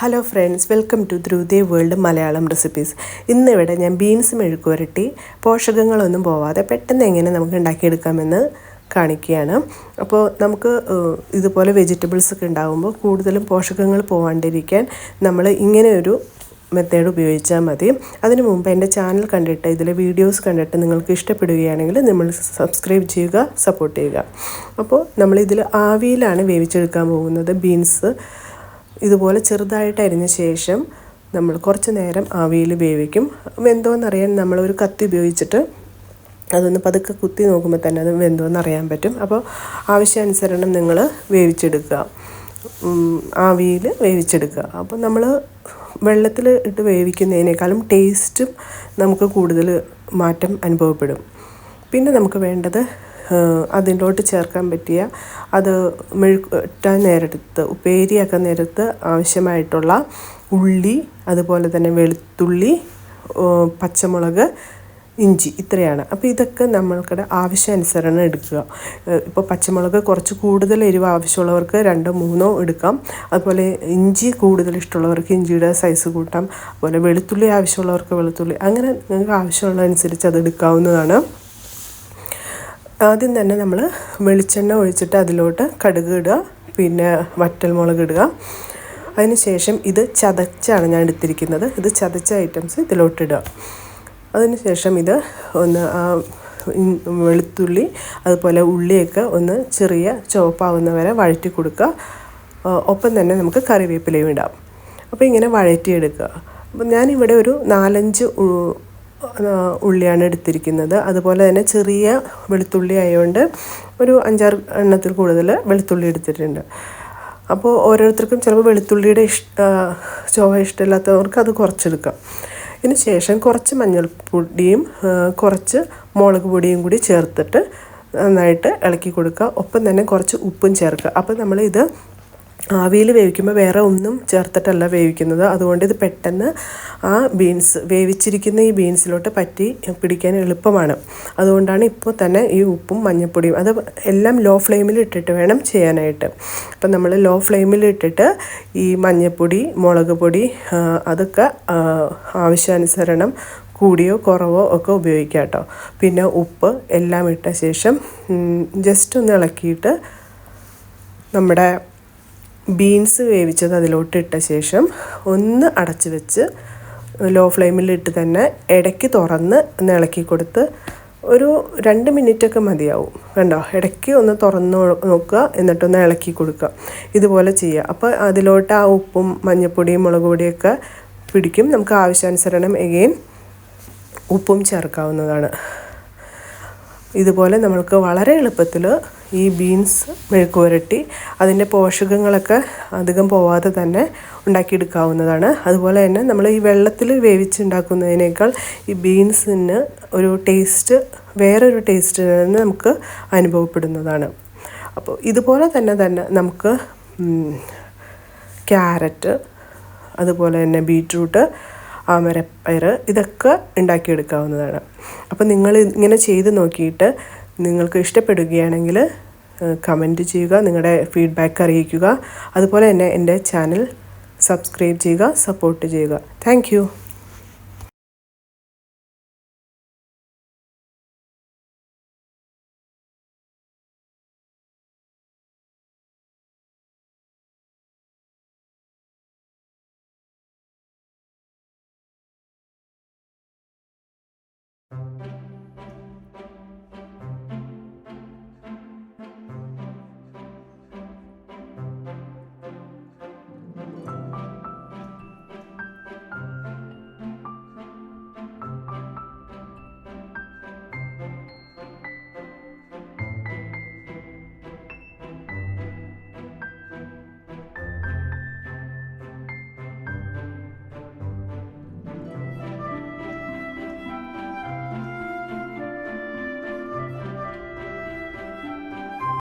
Hello friends welcome to ധ്രുവദേ world Malayalam recipes ഇന്നിവിടെ ഞാൻ ബീൻസ് മെഴുക്ക് പുരട്ടി പോഷകങ്ങളൊന്നും പോവാതെ പെട്ടെന്ന് എങ്ങനെ നമുക്ക് ഉണ്ടാക്കിയെടുക്കാമെന്ന് കാണിക്കുകയാണ്. അപ്പോൾ നമുക്ക് ഇതുപോലെ വെജിറ്റബിൾസ് ഒക്കെ ഉണ്ടാകുമ്പോൾ കൂടുതലും പോഷകങ്ങൾ പോവാണ്ടിരിക്കാൻ നമ്മൾ ഇങ്ങനെയൊരു മെത്തേഡ് ഉപയോഗിച്ചാൽ മതി. അതിനു മുമ്പ് എന്റെ ചാനൽ കണ്ടിട്ട് ഇതിലെ വീഡിയോസ് കണ്ടിട്ട് നിങ്ങൾക്ക് ഇഷ്ടപ്പെടുകയാണെങ്കിൽ നമ്മൾ സബ്സ്ക്രൈബ് ചെയ്യുക സപ്പോർട്ട് ചെയ്യുക. അപ്പോൾ നമ്മളിതിൽ ആവിയിലാണ് വേവിച്ചെടുക്കാൻ പോകുന്നത് ബീൻസ് ഇതുപോലെ ചെറുതായിട്ട് അരിഞ്ഞ ശേഷം നമ്മൾ കുറച്ച് നേരം ആവിയിൽ വേവിക്കും. വെന്തോന്നറിയാൻ ഒരു കത്തി ഉപയോഗിച്ചിട്ട് അതൊന്ന് പതുക്കെ കുത്തി നോക്കുമ്പോൾ തന്നെ അത് വെന്തോന്ന് അറിയാൻ പറ്റും. അപ്പോൾ ആവശ്യാനുസരണം നിങ്ങൾ വേവിച്ചെടുക്കുക. ആവിയിൽ വേവിച്ചെടുക്കുക. അപ്പോൾ നമ്മൾ വെള്ളത്തിൽ ഇട്ട് വേവിക്കുന്നതിനേക്കാളും ടേസ്റ്റും നമുക്ക് കൂടുതൽ മാറ്റം അനുഭവപ്പെടും. പിന്നെ നമുക്ക് വേണ്ടത് അതിലോട്ട് ചേർക്കാൻ പറ്റിയ അത് മെഴുട്ടാൻ നേരത്ത് ഉപ്പേരിയാക്കാൻ നേരത്ത് ആവശ്യമായിട്ടുള്ള ഉള്ളി അതുപോലെ തന്നെ വെളുത്തുള്ളി പച്ചമുളക് ഇഞ്ചി ഇത്രയാണ്. അപ്പോൾ ഇതൊക്കെ നമ്മൾക്കിടെ ആവശ്യാനുസരണം എടുക്കുക. ഇപ്പോൾ പച്ചമുളക് കുറച്ച് കൂടുതൽ എരിവ് ആവശ്യമുള്ളവർക്ക് രണ്ടോ മൂന്നോ എടുക്കാം. അതുപോലെ ഇഞ്ചി കൂടുതൽ ഇഷ്ടമുള്ളവർക്ക് ഇഞ്ചിയുടെ സൈസ് കൂട്ടാം. അതുപോലെ വെളുത്തുള്ളി ആവശ്യമുള്ളവർക്ക് വെളുത്തുള്ളി. അങ്ങനെ നിങ്ങൾക്ക് ആവശ്യമുള്ളതനുസരിച്ച് അത് എടുക്കാവുന്നതാണ്. ആദ്യം തന്നെ നമ്മൾ വെളിച്ചെണ്ണ ഒഴിച്ചിട്ട് അതിലോട്ട് കടുക് ഇടുക പിന്നെ വറ്റൽമുളക് ഇടുക. അതിനുശേഷം ഇത് ചതച്ചാണ് ഞാൻ എടുത്തിരിക്കുന്നത്. ഇത് ചതച്ച ഐറ്റംസ് ഇതിലോട്ടിടുക അതിനുശേഷം ഇത് ഒന്ന് വെളുത്തുള്ളി അതുപോലെ ഉള്ളിയൊക്കെ ഒന്ന് ചെറിയ ചുവപ്പാവുന്ന വരെ വഴറ്റി കൊടുക്കുക. ഒപ്പം തന്നെ നമുക്ക് കറിവേപ്പിലയും ഇടാം. അപ്പോൾ ഇങ്ങനെ വഴറ്റിയെടുക്കുക. അപ്പം ഞാനിവിടെ ഒരു നാലഞ്ച് ഉള്ളിയാണ് എടുത്തിരിക്കുന്നത്. അതുപോലെ തന്നെ ചെറിയ വെളുത്തുള്ളി ആയതുകൊണ്ട് ഒരു അഞ്ചാറ് എണ്ണത്തിൽ കൂടുതൽ വെളുത്തുള്ളി എടുത്തിട്ടുണ്ട്. അപ്പോൾ ഓരോരുത്തർക്കും ചിലപ്പോൾ വെളുത്തുള്ളിയുടെ ഇഷ്ട ചൊവ്വ ഇഷ്ടമില്ലാത്തവർക്ക് അത് കുറച്ചെടുക്കാം. ഇതിന് ശേഷം കുറച്ച് മഞ്ഞൾപ്പൊടിയും കുറച്ച് മുളക് പൊടിയും കൂടി ചേർത്തിട്ട് നന്നായിട്ട് ഇളക്കി കൊടുക്കുക. ഒപ്പം തന്നെ കുറച്ച് ഉപ്പും ചേർക്കുക. അപ്പോൾ നമ്മളിത് ആവിയിൽ വേവിക്കുമ്പോൾ വേറെ ഒന്നും ചേർത്തിട്ടല്ല വേവിക്കുന്നത്. അതുകൊണ്ട് ഇത് പെട്ടെന്ന് ആ ബീൻസ് വേവിച്ചിരിക്കുന്ന ഈ ബീൻസിലോട്ട് പറ്റി പിടിക്കാൻ എളുപ്പമാണ്. അതുകൊണ്ടാണ് ഇപ്പോൾ തന്നെ ഈ ഉപ്പും മഞ്ഞൾപ്പൊടിയും അത് എല്ലാം ലോ ഫ്ലെയിമിൽ ഇട്ടിട്ട് വേണം ചെയ്യാനായിട്ട്. അപ്പം നമ്മൾ ലോ ഫ്ലെയിമിൽ ഇട്ടിട്ട് ഈ മഞ്ഞൾപ്പൊടി മുളക് പൊടി അതൊക്കെ ആവശ്യാനുസരണം കൂടിയോ കുറവോ ഒക്കെ ഉപയോഗിക്കാം കേട്ടോ. പിന്നെ ഉപ്പ് എല്ലാം ഇട്ട ശേഷം ജസ്റ്റ് ഒന്ന് ഇളക്കിയിട്ട് നമ്മുടെ ബീൻസ് വേവിച്ചത് അതിലോട്ടിട്ട ശേഷം ഒന്ന് അടച്ചു വെച്ച് ലോ ഫ്ലെയിമിലിട്ട് തന്നെ ഇടയ്ക്ക് തുറന്ന് ഒന്ന് ഇളക്കി കൊടുത്ത് ഒരു രണ്ട് മിനിറ്റൊക്കെ മതിയാവും. കണ്ടോ? ഇടയ്ക്ക് ഒന്ന് തുറന്ന് നോക്കുക എന്നിട്ടൊന്ന് ഇളക്കി കൊടുക്കുക. ഇതുപോലെ ചെയ്യുക. അപ്പോൾ അതിലോട്ട് ആ ഉപ്പും മഞ്ഞൾപ്പൊടിയും മുളക് പൊടിയൊക്കെ പിടിക്കും. നമുക്ക് ആവശ്യാനുസരണം എഗെയിൻ ഉപ്പും ചേർക്കാവുന്നതാണ്. ഇതുപോലെ നമ്മൾക്ക് വളരെ എളുപ്പത്തിൽ ഈ ബീൻസ് മെഴുക്ക് പുരട്ടി അതിന്റെ പോഷകങ്ങളൊക്കെ അധികം പോവാതെ തന്നെ ഉണ്ടാക്കിയെടുക്കാവുന്നതാണ്. അതുപോലെ തന്നെ നമ്മൾ ഈ വെള്ളത്തിൽ വേവിച്ചുണ്ടാക്കുന്നതിനേക്കാൾ ഈ ബീൻസിന് ഒരു ടേസ്റ്റ് വേറൊരു ടേസ്റ്റ് തന്നെ നമുക്ക് അനുഭവപ്പെടുന്നതാണ്. അപ്പോൾ ഇതുപോലെ തന്നെ തന്നെ നമുക്ക് ക്യാരറ്റ് അതുപോലെ തന്നെ ബീട്രൂട്ട് ആമരപ്പയർ ഇതൊക്കെ ഉണ്ടാക്കിയെടുക്കാവുന്നതാണ്. അപ്പോൾ നിങ്ങൾ ഇങ്ങനെ ചെയ്ത് നോക്കിയിട്ട് നിങ്ങൾക്ക് ഇഷ്ടപ്പെടുകയാണെങ്കിൽ കമന്റ് ചെയ്യുക നിങ്ങളുടെ ഫീഡ്ബാക്ക് അറിയിക്കുക. അതുപോലെ തന്നെ എന്റെ ചാനൽ സബ്സ്ക്രൈബ് ചെയ്യുക സപ്പോർട്ട് ചെയ്യുക. താങ്ക്